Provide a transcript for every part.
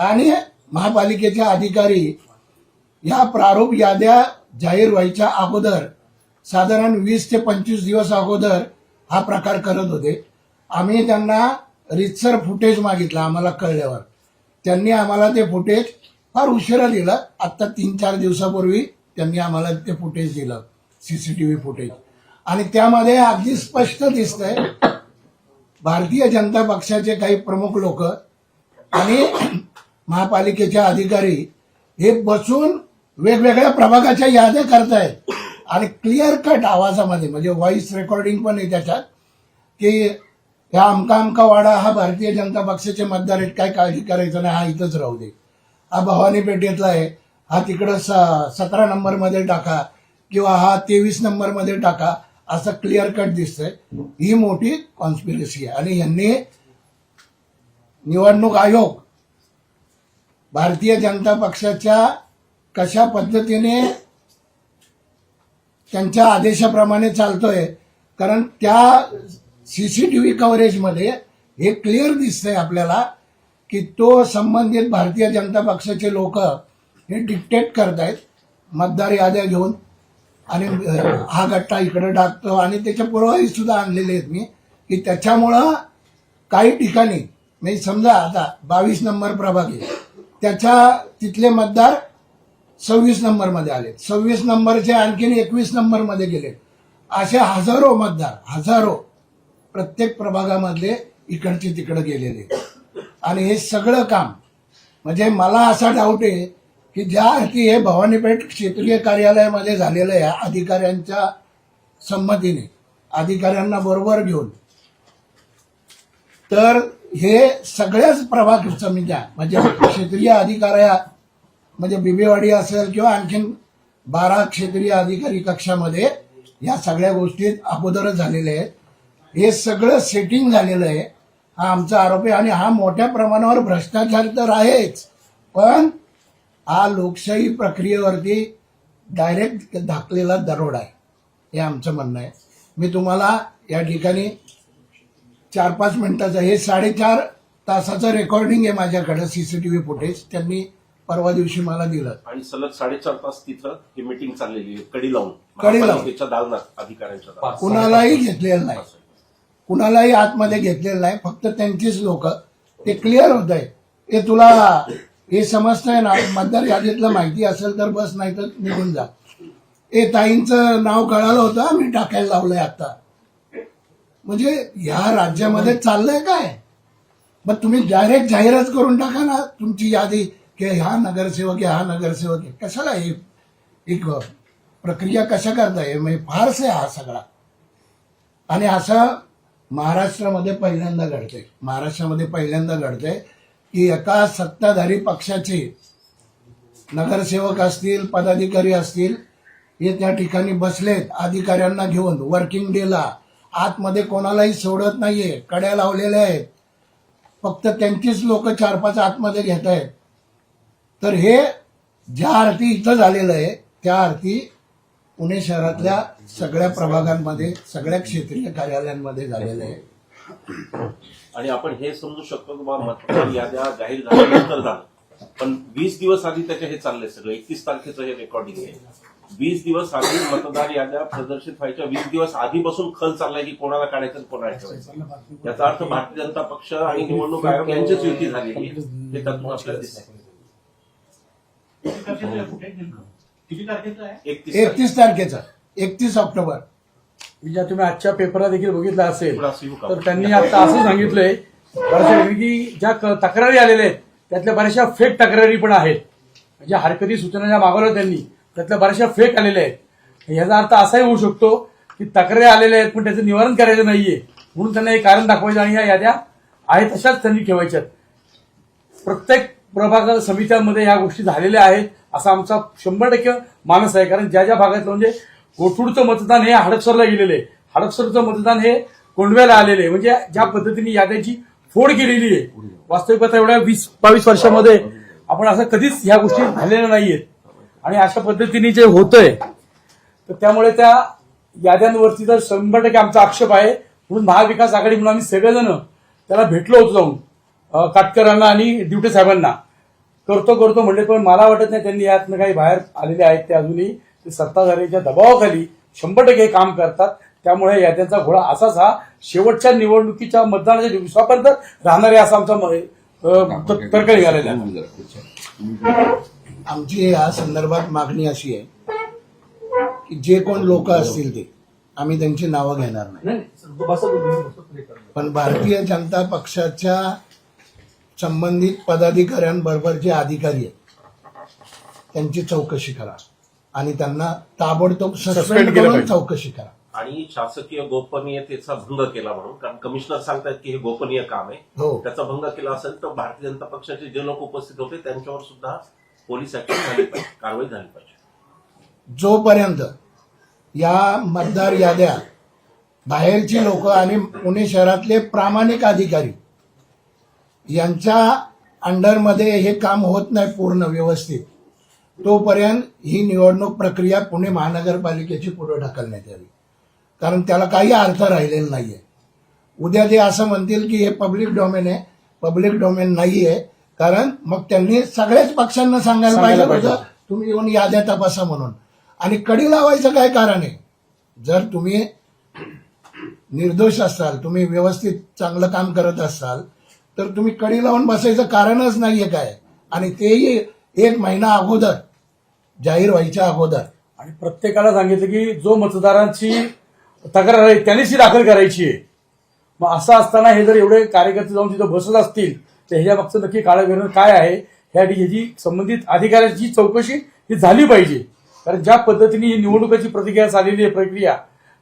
आणि महापालिकेचे अधिकारी या प्रारूप याद्या जाहीर व्हायच्या अगोदर साधारण वीस ते पंचवीस दिवस अगोदर हा प्रकार करत होते. आम्ही त्यांना रितसर फुटेज मागितला आम्हाला कळल्यावर. त्यांनी आम्हाला ते फुटेज फार उशिरा दिलं. आत्ता तीन चार दिवसापूर्वी त्यांनी आम्हाला ते फुटेज दिलं C C T V footage आणि त्यामध्ये अगदी स्पष्ट दिसतंय भारतीय जनता पक्षाचे काही प्रमुख लोक आणि महापालिकेचे अधिकारी हे बसून वेगवेगळ्या प्रभागाच्या याद्या करतायत. आणि क्लिअर कट आवाजामध्ये म्हणजे व्हॉइस रेकॉर्डिंग पण आहे त्याच्यात की ह्या अमका अमका वाडा हा भारतीय जनता पक्षाचे मतदार आहेत काय काळजी करायचं नाही हा इथंच राहू दे. हा भवानी पेठेतला आहे हा तिकडं स सतरा नंबरमध्ये टाका किंवा हा तेवीस नंबरमध्ये टाका असं क्लिअर कट दिसतंय. ही मोठी कॉन्स्पिरसी आहे. आणि यांनी निवडणूक आयोग भारतीय जनता पक्षाच्या कशा पद्धतीने त्यांच्या आदेशाप्रमाणे चालतोय कारण त्या सीसीटीव्ही कव्हरेजमध्ये हे क्लिअर दिसतंय आपल्याला की तो संबंधित भारतीय जनता पक्षाचे लोक हे डिक्टेट करतायत मतदार याद्या घेऊन आणि हा गट्टा इकडे टाकतो आणि त्याच्या पुरावाही सुद्धा आणलेले आहेत मी की त्याच्यामुळं काही ठिकाणी म्हणजे समजा आता बावीस नंबर प्रभाग आहे त्याच्या तिथले मतदार सव्वीस नंबरमध्ये आले सव्वीस नंबरचे आणखीन एकवीस नंबरमध्ये गेले असे हजारो मतदार हजारो प्रत्येक प्रभागामधले इकडचे तिकडे गेलेले. आणि हे सगळं काम म्हणजे मला असा डाऊट आहे की ज्या अर्थी हे भवानीपेठ क्षेत्रीय कार्यालयामध्ये झालेलं आहे अधिकाऱ्यांच्या संमतीने अधिकाऱ्यांना बरोबर घेऊन. तर हे सगळ्याच प्रभाग समित्या म्हणजे क्षेत्रीय अधिकाऱ्या म्हणजे बिबेवाडी असेल किंवा आणखीन बारा क्षेत्रीय अधिकारी कक्षामध्ये या सगळ्या गोष्टीत अगोदरच झालेल्या आहेत. हे सगळं सेटिंग झालेलं आहे. हा आमचा आरोप आहे आणि हा मोठ्या प्रमाणावर भ्रष्टाचार तर आहेच. पण हा लोकशाही प्रक्रियेवरती डायरेक्ट धाकलेला दरोडा आहे. हे आमचं म्हणणं आहे. मी तुम्हाला या ठिकाणी चार पाच मिनिटाचं. हे साडेचार तासाचं रेकॉर्डिंग आहे माझ्याकडे सीसीटीव्ही फुटेज त्यांनी परवा दिवशी मला दिलं. आणि सलग साडेचार तास तिथं ही मीटिंग चाललेली आहे. कडी लावून. कडी लावून. महापालिकेच्या दालनात अधिकाऱ्यांच्या दालनात. कुणालाही घेतलेलं नाही. कुणालाही आतमध्ये घेतलेलं नाही. फक्त त्यांचीच लोक. ते क्लिअर होत आहे ते तुला हे समजतंय ना? मतदार यादीतलं माहिती असेल तर बस नाही तर निघून जा. ए ताईंचं नाव कळालं होतं मी टाकायला लावलंय आता. म्हणजे ह्या राज्यामध्ये चाललंय काय? मग तुम्ही डायरेक्ट जाहिरात करून टाका ना तुमची यादी की हा नगरसेवक आहे हा नगरसेवक कशाला हे एक प्रक्रिया कशा करताय? म्हणजे फारसे आहे हा सगळा. आणि असं महाराष्ट्रामध्ये पहिल्यांदा घडतंय. महाराष्ट्रामध्ये पहिल्यांदा घडतंय की एका सत्ताधारी पक्षाचे नगरसेवक असतील पदाधिकारी असतील हे त्या ठिकाणी बसलेत अधिकाऱ्यांना घेऊन वर्किंग डेला आतमध्ये कोणालाही सोडत नाहीये कड्या लावलेल्या आहेत. फक्त त्यांचीच लोक चार पाच आतमध्ये घेत आहेत. तर हे ज्या अर्थी इथं झालेलं आहे त्या अर्थी पुणे शहरातल्या सगळ्या प्रभागांमध्ये सगळ्या क्षेत्रीय कार्यालयांमध्ये झालेलं आहे. आणि आपण हे समजू शकतो की बाबा मतदार याद्या जाहीर झाल्यानंतर झालं. पण वीस दिवस आधी त्याचे हे चाललंय सगळं. एकतीस तारखेचं हे रेकॉर्डिंग आहे. वीस दिवस आधी मतदार याद्या प्रदर्शित व्हायच्या. वीस दिवस आधीपासून खल चाललाय की कोणाला काढायचं आणि कोणाला ठेवायचं याचा अर्थ भारतीय जनता पक्ष आणि निवडणूक आयोग यांचीच युती झालेली आहे. हे त्यातून आपल्याला आहे? एकतीस तारखेचा. एकतीस ऑक्टोबर. ज्या तुम्ही आजच्या पेपरला देखील बघितलं असेल? तर त्यांनी आता असं सांगितलंय बऱ्याचशा की ज्या तक्रारी आलेल्या आहेत त्यातल्या बऱ्याचशा फेक तक्रारी पण आहेत. म्हणजे हरकती सूचना ज्या मागवल्या त्यांनी त्यातल्या बऱ्याचशा फेक आलेल्या आहेत. याचा अर्थ असाही होऊ शकतो की तक्रारी आलेल्या आहेत पण त्याचं निवारण करायचं नाहीये. म्हणून त्यांना हे कारण दाखवायचं आणि या याद्या आहेत तशाच त्यांनी ठेवायच्यात. प्रत्येक प्रभाग समित्यांमध्ये या गोष्टी झालेल्या आहेत असा आमचा शंभर टक्के मानस आहे. कारण ज्या ज्या भागातलं म्हणजे कोथरूडचं मतदान हे हडपसरला गेलेलं आहे. हडपसरचं मतदान हे कोंडव्याला आलेलं आहे. म्हणजे ज्या पद्धतीने याद्याची फोड केलेली आहे. वास्तविकता एवढ्या वीस बावीस वर्षामध्ये आपण असं कधीच ह्या गोष्टी झालेल्या नाहीयेत. आणि अशा पद्धतीने जे होतंय तर त्यामुळे त्या याद्यांवरती तर शंभर टक्के आमचा आक्षेप आहे म्हणून महाविकास आघाडी म्हणून आम्ही सगळेजण त्याला भेटलो होतो जाऊन काटकरांना आणि ड्युटे साहेबांना. करतो करतो म्हणले पण मला वाटत नाही त्यांनी यातनं काही बाहेर आलेले आहेत ते अजूनही. ते सत्ताधाऱ्यांच्या दबावाखाली शंभर टक्के काम करतात. त्यामुळे याद्यांचा घोळा घोडा असाच हा. शेवटच्या निवडणुकीच्या मतदानाच्या दिवसापर्यंत राहणार आहे असा आमचा तर्क निघालेला आहे. आमची या संदर्भात मागणी अशी आहे की जे कोण लोक असतील ते आम्ही त्यांची नावं घेणार नाही. पण भारतीय जनता पक्षाच्या संबंधित पदाधिकाऱ्यांबरोबर जे अधिकारी आहेत त्यांची चौकशी करा आणि त्यांना ताबडतोब सस्पेंड करून. चौकशी करा. आणि शासकीय गोपनीयतेचा भंग केला म्हणून कारण कमिशनर सांगतात की हे गोपनीय काम आहे. हो. त्याचा भंग केला असेल तर भारतीय जनता पक्षाचे जे लोक उपस्थित होते त्यांच्यावर सुद्धा पोलीस ऍक्शन झाली पाहिजे कारवाई झाली पाहिजे. जोपर्यंत या मतदार याद्या बाहेरची लोक आणि पुणे शहरातले प्रामाणिक अधिकारी यांच्या अंडरमध्ये हे काम होत नाही पूर्ण व्यवस्थित तोपर्यंत ही निवडणूक प्रक्रिया पुणे महानगरपालिकेची पुढे ढकलण्यात यावी. कारण त्याला काही अर्थ राहिलेला नाही आहे उद्या ते असं म्हणतील की हे पब्लिक डोमेन आहे पब्लिक डोमेन नाही आहे कारण मग त्यांनी सगळ्याच पक्षांना सांगायला पाहिजे. होतं तुम्ही येऊन याद्या तपासा म्हणून. आणि कडी लावायचं काय कारण आहे? जर तुम्ही निर्दोष असाल तुम्ही व्यवस्थित चांगलं काम करत असाल तर तुम्ही कडी लावून बसायचं कारणच नाहीये काय? आणि तेही एक महिना अगोदर जाहीर व्हायच्या अगोदर. आणि प्रत्येकाला सांगितलं की जो मतदारांची तक्रार आहे त्यांनीच दाखल करायची आहे. मग असं असताना हे जर एवढे कार्यकर्ते जाऊन तिथं बसत असतील तर ह्याच्या नक्की काळं काय आहे ह्या ह्याची संबंधित अधिकाऱ्याची चौकशी ही झाली पाहिजे. कारण ज्या पद्धतीने ही निवडणुकाची प्रतिक्रिया झालेली आहे प्रक्रिया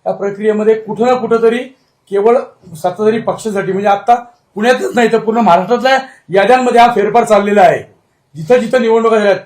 त्या प्रक्रियेमध्ये कुठं ना कुठं तरी केवळ सत्ताधारी पक्षासाठी म्हणजे आता पुण्यातच नाही तर पूर्ण महाराष्ट्रातल्या याद्यांमध्ये हा फेरफार चाललेला आहे. जिथं जिथं निवडणुका झाल्यात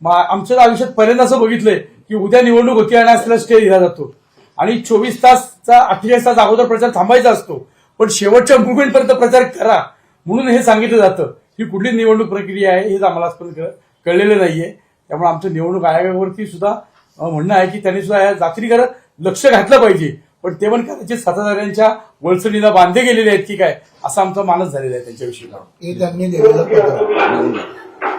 मा- आमच्या आयुष्यात पहिल्यांदा असं बघितलंय की उद्या निवडणूक होती आणि आज त्याला स्टे दिला जातो. आणि चोवीस तासचा अठ्ठेचाळीस तास अगोदर प्रचार थांबायचा असतो. पण शेवटच्या मुवमेंट पर्यंत प्रचार करा. म्हणून हे सांगितलं जातं ही कुठली निवडणूक प्रक्रिया आहे हेच आम्हाला आजपर्यंत कळ- कळलेलं नाहीये त्यामुळे आमचं निवडणूक आयोगावरती सुद्धा म्हणणं आहे की त्यांनी सुद्धा या जातीकडे लक्ष घातलं पाहिजे पण ते पण कदाचित सत्ताधाऱ्यांच्या वळसणीला बांधले गेलेले आहेत की काय असा आमचा मानस झालेला आहे त्यांच्याविषयी हे त्यांनी दिलेलं पत्र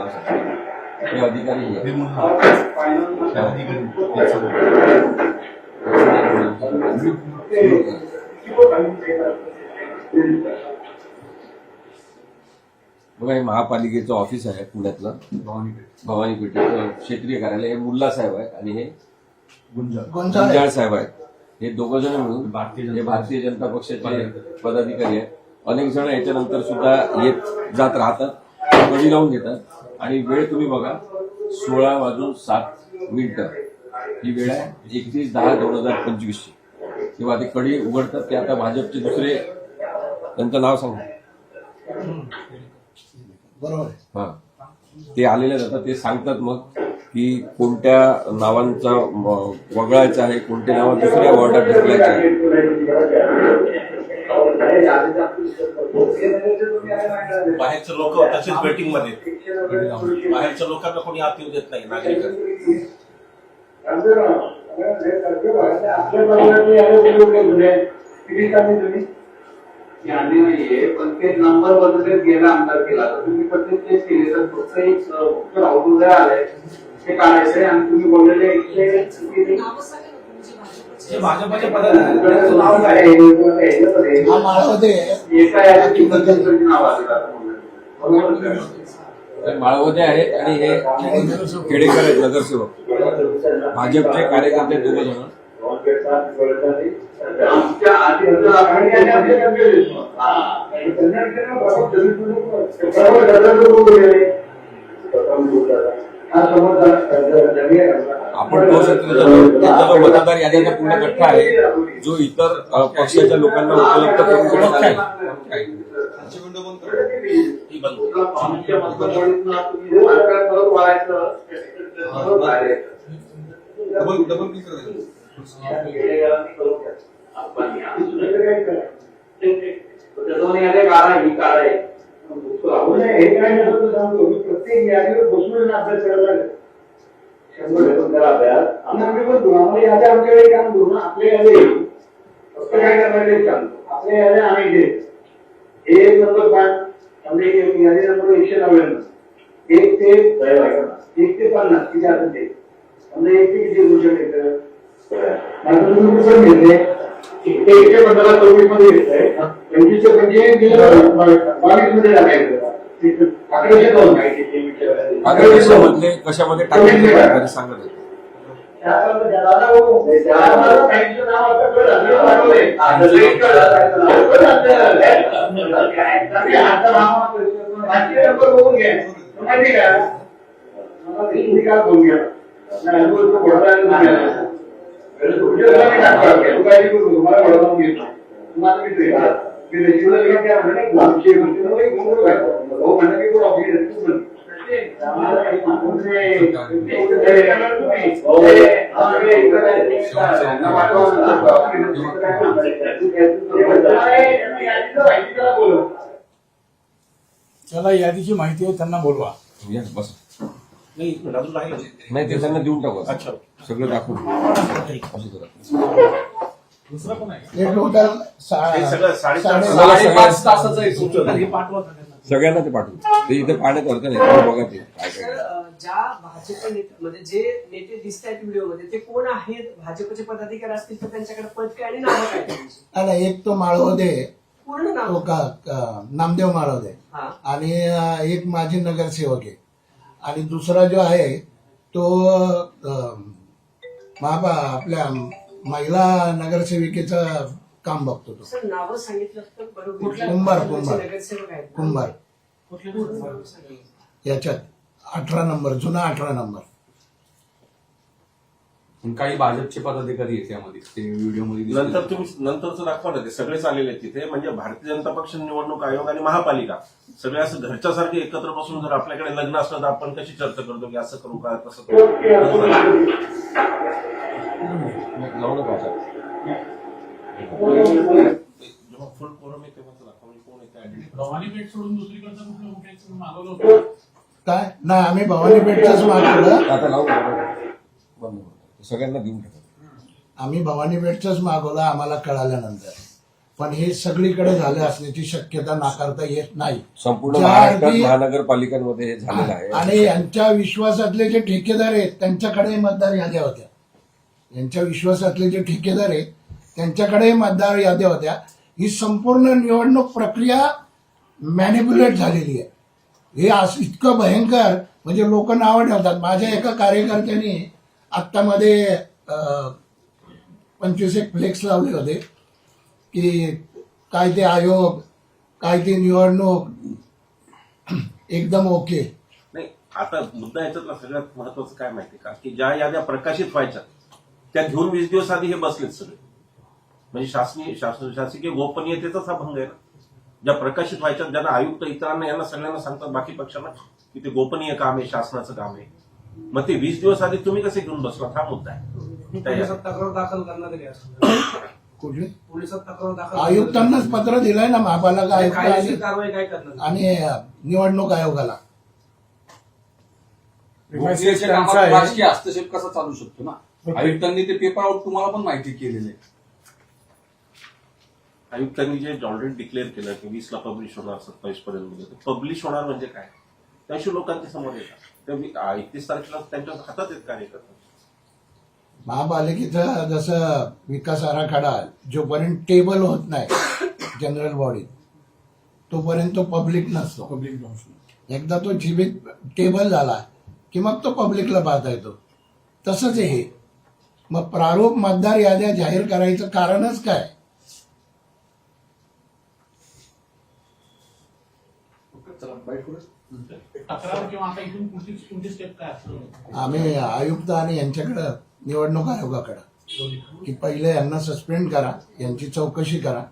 ही ही, हे अधिकारी. बघा हे महापालिकेचं ऑफिस आहे पुण्यातलं. भवानी पेठेचं क्षेत्रीय कार्यालय हे मुल्ला साहेब आहेत आणि हे गुंजाळ. साहेब आहेत. हे दोघ जण मिळून हे भारतीय जनता पक्षाचे पदाधिकारी. आहेत. अनेक जण याच्यानंतर सुद्धा येत जात राहतात. कडी लावून घेतात. आणि वेळ तुम्ही बघा सोळा वाजून सात मिनिटं. ही वेळ आहे एकतीस दहा दोन हजार पंचवीसची. तेव्हा ते कडी उघडतात ते आता भाजपचे दुसरे त्यांचं नाव सांगा. बरोबर. हा. ते आलेले जातात ते सांगतात मग की कोणत्या नावांचा वगळायचा आहे कोणत्या नाव दुसऱ्या वॉर्डात ढकलायचे आहे. बाहेरचे लोक तसेच वेटिंगमध्ये. बाहेरच्या लोकांना कोणी आत येऊ देत नाही नागरिकांना. यादी नाहीये पण ते नंबर बदलत गेला आमदार केला तर तुम्ही पण ते केले तर फक्त एक अं, अवधूत आलंय ते काढायचंय आणि तुम्ही बोललेले? जे भाजपचे पदाधिकारी त्यांचं नाव नाव काय काय आहे? हा? तर माळवदे आहेत आणि हे खेडेकर आहेत नगरसेवक. भाजपचे कार्यकर्ते दोघ जण. आमच्या आधी होतं. आपण. हा. हा पाहू शकतो मतदार यादीचा पूर्ण गठ्ठा आहे जो इतर पक्षाच्या लोकांना उपलब्ध करून देण्यात आला. ही? त्याच्यामध्ये ही काढा आहे. हे काय सांगतो. मी प्रत्येक यादीवर बसून अभ्यास करायला लागेल. शंभर ठेवून करा अभ्यास आम्ही आम्ही करतो आम्हाला याद्या आमच्याकडे काम करू ना. आपल्या यादी फक्त काय करणार ते सांगतो आपल्या याद्या आम्ही घेत एक नंबर पाच. म्हणजे यादी नंबर एकशे नव्याण्णव. एक ते एक ते पन्नास. किती असेल ते? म्हणजे एक ते किती आता तुम्ही कुठं घेतले? एकशे पंधरा चोवीसमध्ये घेतलंय पंचवीस पंचवीस बावीसमध्ये टाकायचं अकराशे दोन अकराशे मधले कशामध्ये टाकायचे सांगत होते. बोलू त्याला यादीची माहिती आहे त्यांना बोलवा या, बस नाही ते त्यांना देऊन टाकू. अच्छा. सगळं दाखवू असं करा. दुसरा कोण आहे? टोटल सगळं साडेचार साडे- साडेपाच तासाचं आहे. तुमचं. हे पाठवा सगळ्यांना. ते पाठवू. ते इथे पाहण्यात अर्थ नाही तुम्ही बघा ते. काय काय ज्या भाजप नेते म्हणजे जे नेते दिसत आहेत व्हिडिओमध्ये ते कोण आहेत? भाजपचे पदाधिकारी असतील तर त्यांच्याकडे पद काय आणि नावं काय त्यांची एक तो माळवदे पूर्ण तो नाव का का- नामदेव माळवदे. हा. आणि अं, एक माजी नगरसेवक आहे. आणि दुसरा जो आहे तो अं, महापा आपल्या महिला नगरसेविकेचं काम बघतो तो. कुंभार, कुंभार. कुंभार. याच्यात अठरा नंबर जुना अठरा नंबर. पण काही भाजपचे पदाधिकारी आहेत त्यामध्ये ते व्हिडिओमध्ये. नंतर तुम्ही नंतरच दाखवा ना ते सगळेच आलेले आहेत तिथे. म्हणजे भारतीय जनता पक्ष निवडणूक आयोग आणि महापालिका. सगळे असं घरच्यासारखे एकत्र बसून जर आपल्याकडे लग्न असलं तर आपण कशी चर्चा करतो की असं करू का तसं करू लावू नका असं. जेव्हा फुल फोरम आहे तेव्हाच दाखवा म्हणजे कोण येते identify. भवानी पेठ सोडून दुसरीकडचं कुठलं कुठे मागवलं होतं? काय? नाही आम्ही भवानी पेठचंच मागवलं. आता लावू नका बंद करू. सगळ्यांना देऊन टाका आम्ही भवानी पेठचंच मागवलं आम्हाला कळाल्यानंतर. पण हे सगळीकडे झाले असण्याची शक्यता नाकारता येत नाही. संपूर्ण महाराष्ट्रात महानगरपालिकांमध्ये हे झालेलं आहे. आणि यांच्या विश्वासातले जे ठेकेदार आहेत त्यांच्याकडे मतदार याद्या होत्या. यांच्या विश्वासातले जे ठेकेदार आहेत त्यांच्याकडे मतदार याद्या होत्या. ही संपूर्ण निवडणूक प्रक्रिया मॅनिप्युलेट झालेली आहे. हे असं इतकं भयंकर म्हणजे लोक नावं ठेवतात. माझ्या एका कार्यकर्त्यांनी आत्तामध्ये अं, पंचवीस एक फ्लेक्स लावले होते की काय ते आयोग काय ते निवडणूक एकदम ओके. नाही आता मुद्दा याच्यातला सगळ्यात महत्वाचं काय माहिती का? की ज्या याद्या प्रकाशित व्हायच्या त्या घेऊन वीस दिवस आधी हे बसलेत सगळे. म्हणजे शासनीय शासन शासकीय गोपनीयतेचाच हा भंग आहे ना. ज्या प्रकाशित व्हायच्या ज्यांना आयुक्त इतरांना यांना सगळ्यांना सांगतात बाकी पक्षांना की ते गोपनीय काम आहे शासनाचं काम आहे. मग ते वीस दिवस आधी तुम्ही कसे घेऊन बसला? हा मुद्दा आहे. पोलिसात. तक्रार दाखल करणार आहे असं. कुठले पोलिसात तक्रार दाखल आयुक्तांनाच पत्र दिलंय ना महापालिका आयुक्त कायदेशीर आणि- कारवाई काय करणार? आणि निवडणूक आयोगाला. कामात. राजकीय हस्तक्षेप कसा चालू शकतो ना? आयुक्तांनी ते पेपर आउट तुम्हाला पण माहिती केलेले आयुक्तांनी जे ऑलरेडी डिक्लेअर केलं की वीसला पब्लिश होणार सत्तावीस पर्यंत पब्लिश होणार म्हणजे काय? त्याशी लोकांच्या समोर येतात. त्या एकतीस तारखेला त्यांच्या हातात आहेत कार्यकर्ते महापालिकेचा जसं विकास आराखडा जोपर्यंत टेबल होत नाही जनरल बॉडीत तोपर्यंत तो पब्लिक नसतो. पब्लिक एकदा तो जीवित टेबल झाला की मग तो पब्लिकला पाहता येतो. तसंच हे. मग प्रारूप मतदार याद्या जाहीर करायचं कारणच काय? तक्रार किंवा आता इथून पुढची तुमची स्टेप काय असणार आम्ही आयुक्त आणि यांच्याकडं निवडणूक आयोगाकडं. की पहिले यांना सस्पेंड करा यांची चौकशी करा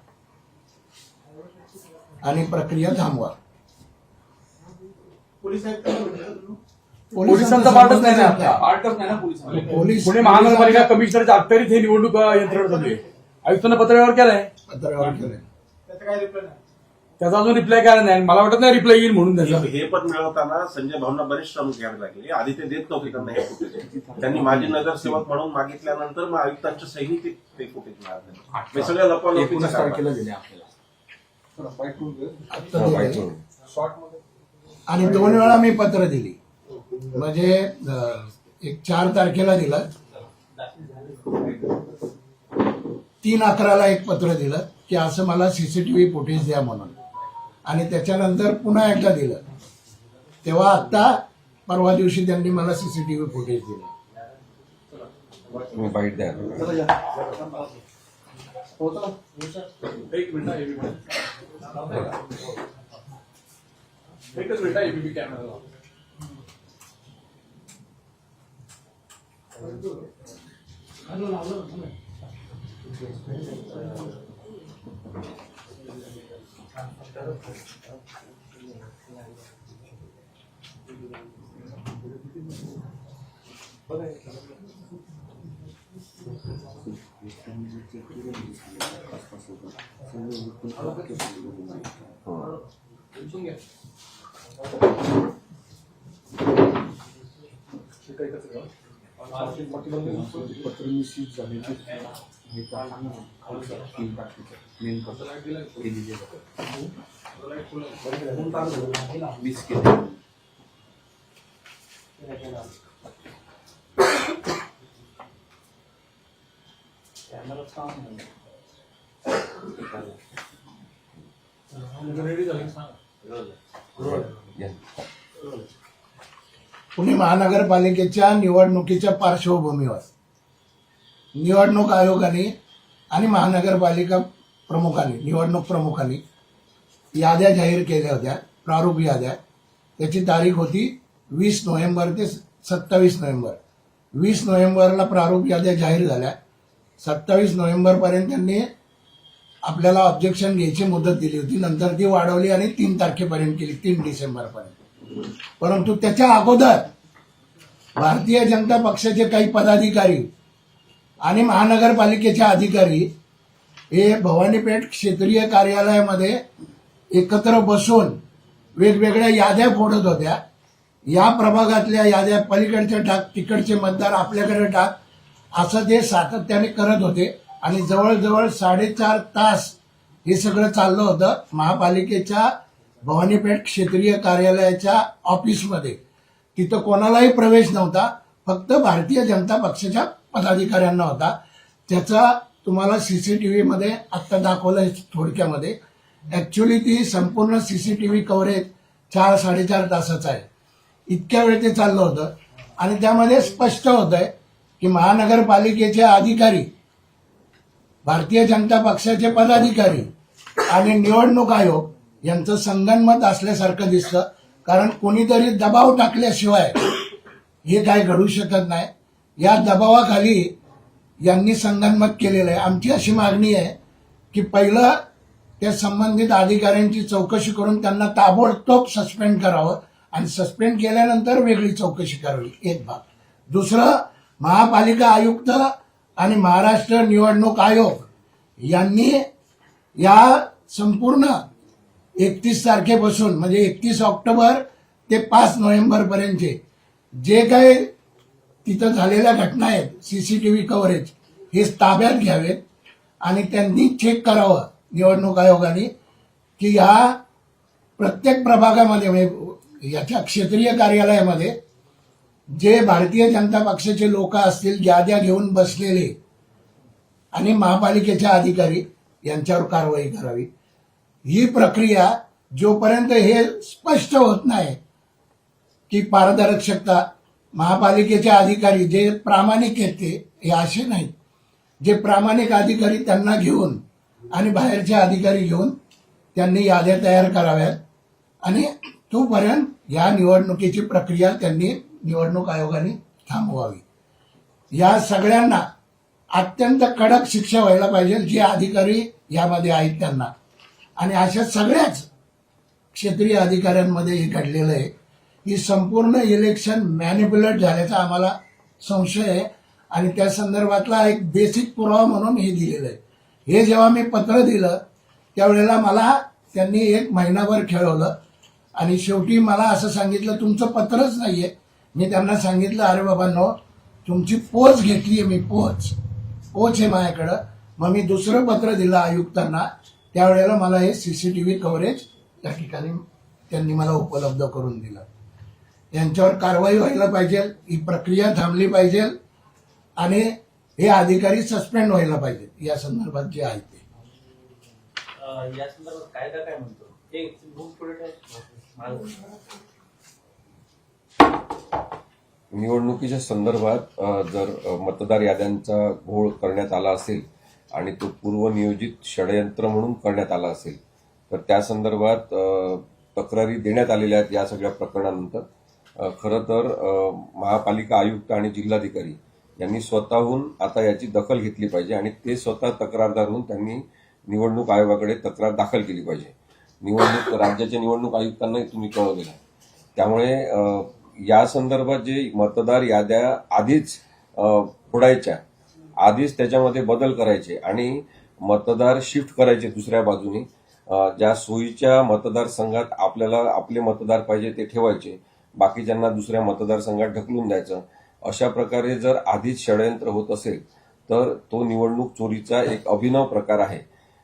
आणि प्रक्रिया थांबवा. पोलीस आयुक्त काय म्हणतात? तुम्ही? पोलिसांचा पार्टच नाही ना आता. पार्टच नाही ना पोलिसांना पोलीस पुणे महानगरपालिका कमिशनरच्या अखत्यारीत हे निवडणूक अ, यंत्रणा चालू आहे. आयुक्तांना पत्र व्यवहार केलाय? पत्रावर केलंय. त्याचा काय रिप्लाय नाही? त्याचा अजून रिप्लाय काय नाही. मला वाटत नाही रिप्लाय येईल म्हणून त्याचा. हे पण मिळवताना संजय भावना बरेच श्रम घ्यावे लागले. आधी ते देत नव्हते त्यांना हे फुटेज त्यांनी माजी नगरसेवक म्हणून मागितल्यानंतर मग आयुक्तांच्या सही ते- फुटेज मिळाले? सगळ्या लपवा एकोणीस तारखेला दिले आपल्याला. आणि दोन वेळा मी पत्र दिली. म्हणजे एक चार तारखेला दिलं. तीन अकराला एक पत्र दिलं की असं मला सीसीटीव्ही फुटेज द्या म्हणून. आणि त्याच्यानंतर पुन्हा एकदा दिलं. तेव्हा आत्ता परवा दिवशी त्यांनी मला सीसीटीव्ही फुटेज दिलं. बाईट एकच मिनिट एबीपी कॅमेरा मिस झाले तीन तारखेचं केले पुणे महानगरपालिकेच्या निवडणुकीच्या पार्श्वभूमीवर. निवडणूक आयोगाने आणि महानगरपालिका प्रमुखांनी निवडणूक प्रमुखांनी याद्या जाहीर केल्या होत्या प्रारूप याद्या. त्याची तारीख होती वीस नोव्हेंबर ते सत्तावीस नोव्हेंबर. वीस नोव्हेंबरला प्रारूप याद्या जाहीर झाल्या. सत्तावीस नोव्हेंबरपर्यंत त्यांनी आपल्याला ऑब्जेक्शन घ्यायची मुदत दिली होती. नंतर ती वाढवली आणि तीन तारखेपर्यंत केली तीन डिसेंबरपर्यंत. परंतु त्याच्या अगोदर भारतीय जनता पक्षाचे काही पदाधिकारी आणि महानगरपालिकेचे अधिकारी हे भवानीपेठ क्षेत्रीय कार्यालयामध्ये एकत्र बसून वेगवेगळ्या याद्या फोडत होत्या. या प्रभागातल्या याद्या पलीकडच्या टाक तिकडचे मतदार आपल्याकडे टाक असं ते सातत्याने करत होते. आणि जवळजवळ साडेचार तास हे सगळं चाललं होतं महापालिकेच्या भवानीपेठ क्षेत्रीय कार्यालयाच्या ऑफिसमध्ये. तिथं कोणालाही प्रवेश नव्हता. फक्त भारतीय जनता पक्षाच्या पदाधिकाऱ्यांना होता. त्याचा तुम्हाला सीसीटीव्ही मध्ये आत्ता दाखवलं थोडक्यामध्ये. ऍक्च्युली ती संपूर्ण सीसीटीव्ही कव्हरेज चार साडेचार तासाचं आहे. इतक्या वेळ ते चाललं होतं. आणि त्यामध्ये स्पष्ट होत आहे की महानगरपालिकेचे अधिकारी भारतीय जनता पक्षाचे पदाधिकारी आणि निवडणूक आयोग यांचं संगनमत असल्यासारखं दिसतं. कारण कोणीतरी दबाव टाकल्याशिवाय हे काय घडू शकत नाही. या दबावाखाली यांनी संगनमत केलेलं आहे. आमची अशी मागणी आहे की पहिलं त्या संबंधित अधिकाऱ्यांची चौकशी करून त्यांना ताबडतोब सस्पेंड करावं आणि सस्पेंड केल्यानंतर वेगळी चौकशी करावी एक भाग. दुसरं महापालिका आयुक्त आणि महाराष्ट्र निवडणूक आयोग यांनी या संपूर्ण एकतीस तारखेपासून म्हणजे एकतीस ऑक्टोबर ते पाच नोव्हेंबरपर्यंतचे जे काही तिथं झालेल्या घटना आहेत सीसीटीव्ही कव्हरेज हे ताब्यात घ्यावेत आणि त्यांनी चेक करावं निवडणूक आयोगाने की ह्या प्रत्येक प्रभागामध्ये म्हणजे याच्या क्षेत्रीय कार्यालयामध्ये जे भारतीय जनता पक्षाचे लोक असतील याद्या घेऊन बसलेले आणि महापालिकेचे अधिकारी यांच्यावर कारवाई करावी. ही प्रक्रिया जोपर्यंत हे स्पष्ट होत नाही की पारदर्शकता महापालिकेचे अधिकारी जे प्रामाणिक आहेत ते हे असे नाहीत जे प्रामाणिक अधिकारी त्यांना घेऊन आणि बाहेरचे अधिकारी घेऊन त्यांनी याद्या तयार कराव्यात आणि तोपर्यंत या निवडणुकीची प्रक्रिया त्यांनी निवडणूक आयोगाने थांबवावी. या सगळ्यांना अत्यंत कडक शिक्षा व्हायला पाहिजे जे अधिकारी यामध्ये आहेत त्यांना. आणि अशा सगळ्याच क्षेत्रीय अधिकाऱ्यांमध्ये हे घडलेलं आहे. ही संपूर्ण इलेक्शन मॅनिप्युलेट झाल्याचा आम्हाला संशय आहे. आणि त्या संदर्भातला एक बेसिक पुरावा म्हणून हे दिलेलं आहे. हे जेव्हा मी पत्र दिलं त्यावेळेला मला त्यांनी एक महिनाभर खेळवलं. आणि शेवटी मला असं सांगितलं तुमचं पत्रच नाहीये. मी त्यांना सांगितलं अरे बाबांनो तुमची पोच घेतली आहे मी पोच. पोच आहे माझ्याकडं. मग मी दुसरं पत्र दिलं आयुक्तांना. त्यावेळेला मला हे C C T V coverage त्या ठिकाणी त्यांनी मला उपलब्ध करून दिलं. यांच्यावर कारवाई व्हायला पाहिजे ही प्रक्रिया थांबली पाहिजे आणि हे अधिकारी सस्पेंड व्हायला पाहिजेत या संदर्भात जे आहे ते. या संदर्भात कायदा काय म्हणतो? ते निवडणुकीच्या संदर्भात जर मतदार याद्यांचा घोळ करण्यात आला असेल आणि तो पूर्वनियोजित षडयंत्र म्हणून करण्यात आला असेल तर त्या संदर्भात तक्रारी देण्यात आलेल्या आहेत या सगळ्या प्रकरणानंतर. खरं तर महापालिका आयुक्त आणि जिल्हाधिकारी यांनी स्वतःहून आता याची दखल घेतली पाहिजे आणि ते स्वतः तक्रारदार होऊन त्यांनी निवडणूक आयोगाकडे तक्रार दाखल केली पाहिजे. निवडणूक राज्याच्या निवडणूक आयुक्तांनाही तुम्ही कळवलेलं त्यामुळे या संदर्भात जे मतदार याद्या आधीच फोडायच्या आधीच त्याच्यामध्ये बदल करायचे आणि मतदार शिफ्ट करायचे दुसऱ्या बाजूनी ज्या सोयीच्या मतदारसंघात आपल्याला आपले मतदार पाहिजे ते ठेवायचे बाकीच्यांना दुसऱ्या मतदारसंघात ढकलून द्यायचं. अशा प्रकारे जर आधीच षडयंत्र होत असेल तर तो निवडणूक चोरीचा एक अभिनव प्रकार आहे.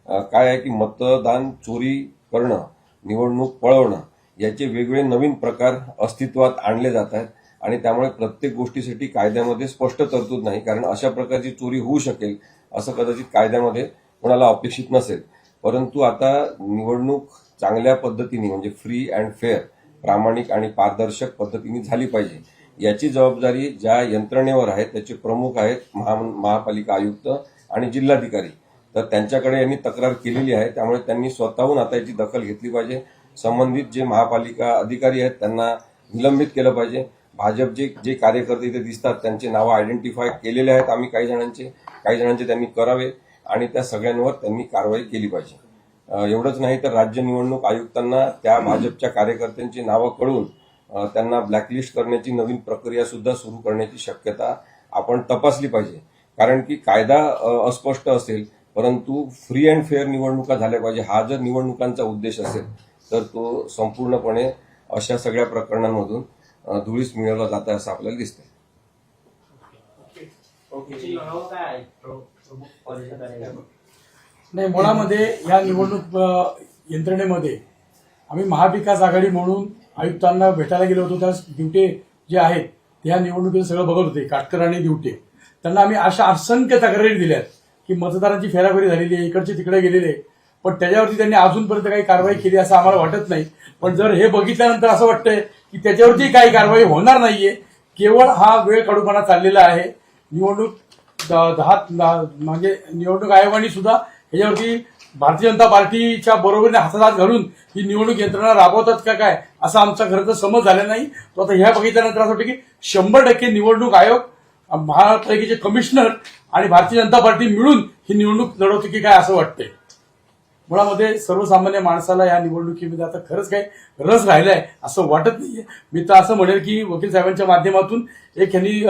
काय आहे की मतदान चोरी करणं निवडणूक पळवणं याचे वेगवेगळे नवीन प्रकार अस्तित्वात आणले जात आहेत आणि त्यामुळे प्रत्येक गोष्टीसाठी कायद्यामध्ये स्पष्ट तरतूद नाही कारण अशा प्रकारची चोरी होऊ शकेल असं कदाचित कायद्यामध्ये कोणाला अपेक्षित नसेल. परंतु आता निवडणूक चांगल्या पद्धतीने म्हणजे फ्री अँड फेअर प्रामाणिक आणि पारदर्शक पद्धतीने झाली पाहिजे. याची जबाबदारी ज्या यंत्रणेवर आहे त्याचे प्रमुख आहेत महा महापालिका आयुक्त आणि जिल्हाधिकारी. तर त्यांच्याकडे यांनी तक्रार केलेली आहे त्यामुळे त्यांनी स्वतःहून आता याची दखल घेतली पाहिजे. संबंधित जे महापालिका अधिकारी आहेत त्यांना निलंबित केलं पाहिजे. भाजप जे जे कार्यकर्ते इथे दिसतात त्यांचे नावं आयडेंटिफाय केलेले आहेत आम्ही काही जणांचे. काही जणांचे त्यांनी करावे आणि त्या सगळ्यांवर त्यांनी कारवाई केली पाहिजे. एवढंच नाही तर राज्य निवडणूक आयुक्तांना त्या भाजपच्या कार्यकर्त्यांची नावं कळून त्यांना ब्लॅकलिस्ट करण्याची नवीन प्रक्रिया सुद्धा सुरू करण्याची शक्यता आपण तपासली पाहिजे. कारण की कायदा अस्पष्ट असेल परंतु फ्री अँड फेअर निवडणुका झाल्या पाहिजे. हा जर निवडणुकांचा उद्देश असेल तर तो संपूर्णपणे अशा सगळ्या प्रकरणांमधून धुळीस मिळवला जात आहे असं आपल्याला दिसतंय. त्याची नाही मुळामध्ये या निवडणूक यंत्रणेमध्ये आम्ही महाविकास आघाडी म्हणून आयुक्तांना भेटायला गेलो होतो. त्या दिवटे जे आहेत त्या निवडणुकीचं सगळं बघत होते. काटकर आणि दिवटे त्यांना आम्ही अशा असंख्य तक्रारी दिल्यात की मतदारांची फेराफेरी झालेली आहे इकडचे तिकडे गेलेले आहे. पण त्याच्यावरती त्यांनी अजूनपर्यंत काही कारवाई केली असं आम्हाला वाटत नाही. पण जर हे बघितल्यानंतर असं वाटतंय की त्याच्यावरती काही कारवाई होणार नाहीये केवळ हा वेळ काढूपणा चाललेला आहे. निवडणूक द- दहा दहा- म्हणजे निवडणूक आयोगाने सुद्धा याच्यावरती भारतीय जनता पार्टीच्या बरोबरीने हातात घालून ही निवडणूक यंत्रणा राबवतात का काय असा आमचा खरं तर समज झाला नाही. तो आता ह्या बघितल्यानंतर असं वाटतं की शंभर टक्के निवडणूक आयोग महापालिकेचे कमिशनर आणि भारतीय जनता पार्टी मिळून ही निवडणूक लढवते की काय असं वाटतंय. मुळामध्ये सर्वसामान्य माणसाला या निवडणुकीमध्ये आता खरंच काही रस राहिलाय असं वाटत नाहीये. मी तर असं म्हणेल की वकील साहेबांच्या माध्यमातून एक यांनी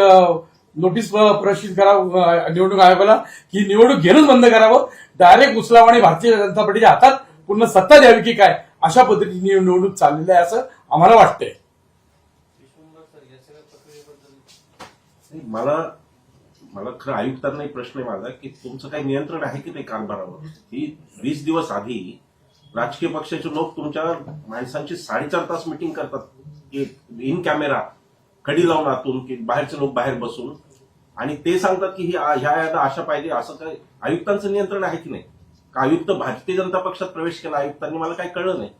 नोटीस प- प्रसिद्ध करावं निवडणूक आयोगाला की निवडणूक घेणंच बंद करावं. डायरेक्ट उचलावं आणि भारतीय जनता पार्टीच्या हातात पूर्ण सत्ता द्यावी की काय अशा पद्धतीने निवडणूक चाललेली आहे असं आम्हाला वाटतंय. मला मला खरं आयुक्तांनाही प्रश्न आहे माझा की तुमचं काही नियंत्रण आहे की नाही कारभारावर? ही वीस दिवस आधी राजकीय पक्षाचे लोक तुमच्या माणसांची साडेचार तास मिटिंग करतात. इन कॅमेरा कडी लावून आतून की बाहेरचे लोक बाहेर बसून. आणि ते सांगतात की ही ह्या यादा अशा पाहिजे असं काय? आयुक्तांचं नियंत्रण आहे की नाही? का आयुक्त भारतीय जनता पक्षात प्रवेश केला? आयुक्तांनी मला काही कळलं नाही.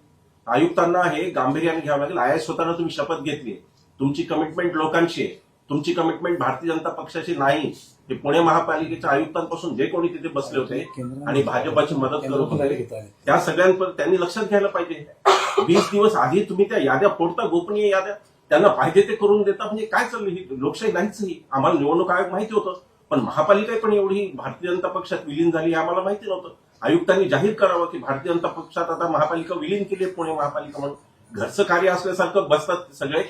आयुक्तांना हे गांभीर्याने घ्यावं लागेल. आय स्वतःला तुम्ही शपथ घेतली तुमची कमिटमेंट लोकांची आहे. तुमची कमिटमेंट भारतीय जनता पक्षाची नाही. ते पुणे महापालिकेच्या आयुक्तांपासून जे कोणी तिथे बसले होते आणि भाजपाची मदत करत होते त्या सगळ्यांवर त्यांनी लक्षात घ्यायला पाहिजे. वीस दिवस आधी तुम्ही त्या याद्या फोडता गोपनीय याद्या? त्यांना पाहिजे ते करून देतात म्हणजे काय चाललं ही लोकशाही नाहीच ही आम्हाला निवडणूक आयोग माहिती होतं. पण महापालिका पण एवढी भारतीय जनता पक्षात विलीन झाली हे आम्हाला माहिती नव्हतं. आयुक्तांनी जाहीर करावं की भारतीय जनता पक्षात आता महापालिका विलीन केली पुणे महापालिका म्हणून. घरचं कार्य असल्यासारखं बसतात सगळे.